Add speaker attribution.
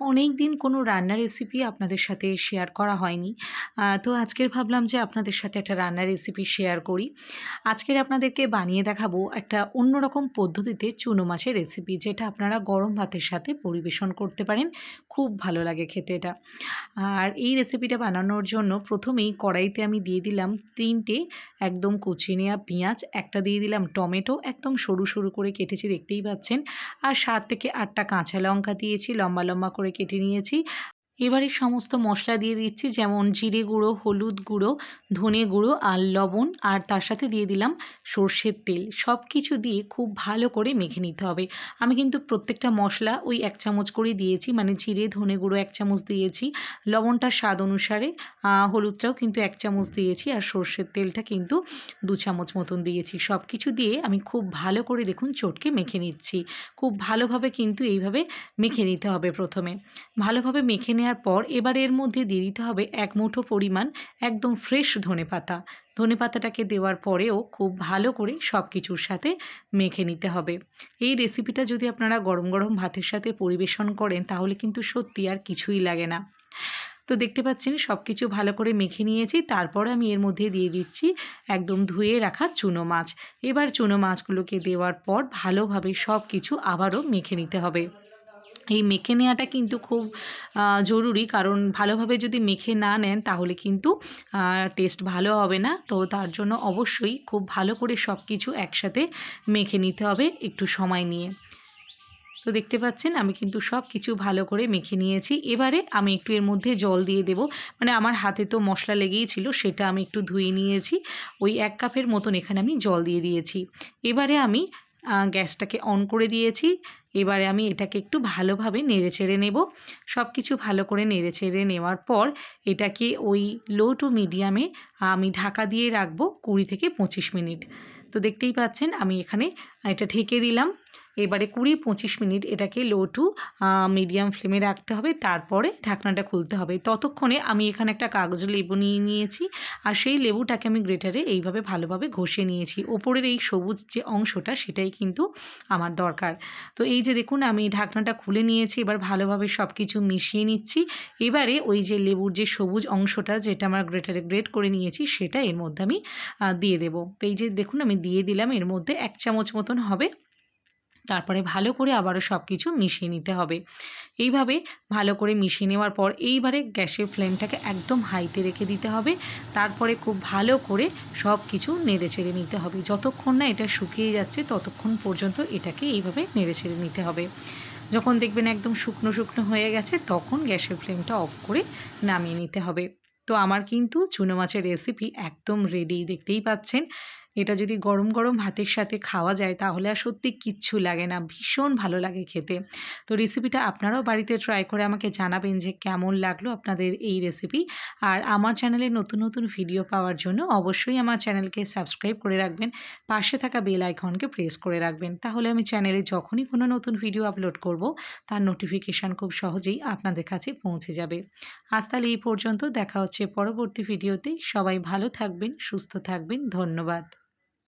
Speaker 1: অনেক দিন কোনো রান্নার রেসিপি আপনাদের সাথে শেয়ার করা হয়নি। তো আজকের ভাবলাম যে আপনাদের সাথে একটা রান্নার রেসিপি শেয়ার করি। আজকের আপনাদেরকে বানিয়ে দেখাবো একটা অন্যরকম পদ্ধতিতে চুনো মাছের রেসিপি যেটা আপনারা গরম ভাতের সাথে পরিবেশন করতে পারেন। খুব ভালো লাগে খেতে এটা। আর এই রেসিপিটা বানানোর জন্য প্রথমেই কড়াইতে আমি দিয়ে দিলাম তিনটে একদম কুচিয়ে নেওয়া পেঁয়াজ, একটা দিয়ে দিলাম টমেটো, একদম সরু সরু করে কেটেছি, দেখতেই পাচ্ছেন। আর সাত থেকে আটটা কাঁচা লঙ্কা দিয়েছি, লম্বা লম্বা করে কেটে নিয়েছি। এবারে সমস্ত মশলা দিয়ে দিচ্ছি, যেমন জিরে গুঁড়ো, হলুদ গুঁড়ো, ধনে গুঁড়ো আর লবণ, আর তার সাথে দিয়ে দিলাম সর্ষের তেল। সব কিছু দিয়ে খুব ভালো করে মেখে নিতে হবে। আমি কিন্তু প্রত্যেকটা মশলা ওই এক চামচ করেই দিয়েছি মানে জিরে, ধনে গুঁড়ো এক চামচ দিয়েছি। লবণটা স্বাদ অনুসারে হলুদটাও কিন্তু এক চামচ দিয়েছি, আর সর্ষের তেলটা কিন্তু দু চামচ মতন দিয়েছি। সব কিছু দিয়ে আমি খুব ভালো করে দেখুন চটকে মেখে নিচ্ছি। খুব ভালোভাবে কিন্তু এইভাবে মেখে নিতে হবে প্রথমে। ভালোভাবে মেখে নেওয়ার পর এবার এর মধ্যে দিয়ে দিতে হবে এক মুঠো পরিমাণ একদম ফ্রেশ ধনে পাতা। ধনে পাতাটাকে দেওয়ার পরেও খুব ভালো করে সব কিছুর সাথে মেখে নিতে হবে। এই রেসিপিটা যদি আপনারা গরম গরম ভাতের সাথে পরিবেশন করেন, তাহলে কিন্তু সত্যি আর কিছুই লাগে না। তো দেখতে পাচ্ছেন সব কিছু ভালো করে মেখে নিয়েছি। তারপর আমি এর মধ্যে দিয়ে দিচ্ছি একদম ধুয়ে রাখা চুনো মাছ। এবার চুনো মাছগুলোকে দেওয়ার পর ভালোভাবে সব কিছু আবারও মেখে নিতে হবে। এই মেখে নেওয়াটা কিন্তু খুব জরুরি। কারণ ভালোভাবে যদি মেখে না নেন, তাহলে কিন্তু টেস্ট ভালো হবে না। তো তার জন্য অবশ্যই খুব ভালো করে সব কিছু একসাথে মেখে নিতে হবে একটু সময় নিয়ে। তো দেখতে পাচ্ছেন, আমি কিন্তু সব কিছু ভালো করে মেখে নিয়েছি। এবারে আমি একটু এর মধ্যে জল দিয়ে দেব। মানে আমার হাতে তো মশলা লেগেই ছিল, সেটা আমি একটু ধুয়ে নিয়েছি। ওই এক কাপের মতন এখানে আমি জল দিয়ে দিয়েছি। এবারে আমি গ্যাসটাকে অন করে দিয়েছি। এবারে আমি এটাকে একটু ভালোভাবে নেড়ে ছেড়ে নেব। সব কিছু ভালো করে নেড়ে ছেড়ে নেওয়ার পর এটাকে ওই লো টু মিডিয়ামে আমি ঢাকা দিয়ে রাখব কুড়ি থেকে পঁচিশ মিনিট। তো দেখতেই পাচ্ছেন আমি এখানে এটা ঢেকে দিলাম। এবারে কুড়ি পঁচিশ মিনিট এটাকে লো টু মিডিয়াম ফ্লেমে রাখতে হবে, তারপরে ঢাকনাটা খুলতে হবে। ততক্ষণে আমি এখানে একটা কাগজ লেবু নিয়ে নিয়েছি, আর সেই লেবুটাকে আমি গ্রেটারে এইভাবে ভালোভাবে ঘষে নিয়েছি। ওপরের এই সবুজ যে অংশটা, সেটাই কিন্তু আমার দরকার। তো এই যে দেখুন, আমি ঢাকনাটা খুলে নিয়েছি, এবার ভালোভাবে সব কিছু মিশিয়ে নিচ্ছি। এবারে ওই যে লেবুর যে সবুজ অংশটা, যেটা আমার গ্রেটারে গ্রেট করে নিয়েছি, সেটা এর মধ্যে আমি দিয়ে দেবো। তো এই যে দেখুন, আমি দিয়ে দিলাম, এর মধ্যে এক চামচ মতন হবে তারপরে ভালো করে আবারও সব কিছু মিশিয়ে নিতে হবে। এইভাবে ভালো করে মিশিয়ে নেওয়ার পর এইবারে গ্যাসের ফ্লেমটাকে একদম হাইতে রেখে দিতে হবে। তারপরে খুব ভালো করে সব কিছু নেড়ে ছেড়ে নিতে হবে। যতক্ষণ না এটা শুকিয়ে যাচ্ছে ততক্ষণ পর্যন্ত এটাকে এইভাবে নেড়ে ছেড়ে নিতে হবে। যখন দেখবেন একদম শুকনো শুকনো হয়ে গেছে তখন গ্যাসের ফ্লেমটা অফ করে নামিয়ে নিতে হবে। তো আমার কিন্তু চুনো মাছের রেসিপি একদম রেডি দেখতেই পাচ্ছেন। এটা যদি গরম গরম ভাতের সাথে খাওয়া যায় তাহলে আর সত্যি কিচ্ছু লাগে না, ভীষণ ভালো লাগে খেতে। তো রেসিপিটা আপনারাও বাড়িতে ট্রাই করে আমাকে জানাবেন যে কেমন লাগল আপনাদের এই রেসিপি আর আমার চ্যানেলে নতুন নতুন ভিডিও পাওয়ার জন্য অবশ্যই আমার চ্যানেলকে সাবস্ক্রাইব করে রাখবেন, পাশে থাকা বেল আইকনকে প্রেস করে রাখবেন। তাহলে আমি চ্যানেলে যখনই কোনো নতুন ভিডিও আপলোড করব, তার নোটিফিকেশান খুব সহজেই আপনাদের কাছে পৌঁছে যাবে। আজ তাহলে এই পর্যন্ত, দেখা হচ্ছে পরবর্তী ভিডিওতে সবাই ভালো থাকবেন, সুস্থ থাকবেন, ধন্যবাদ।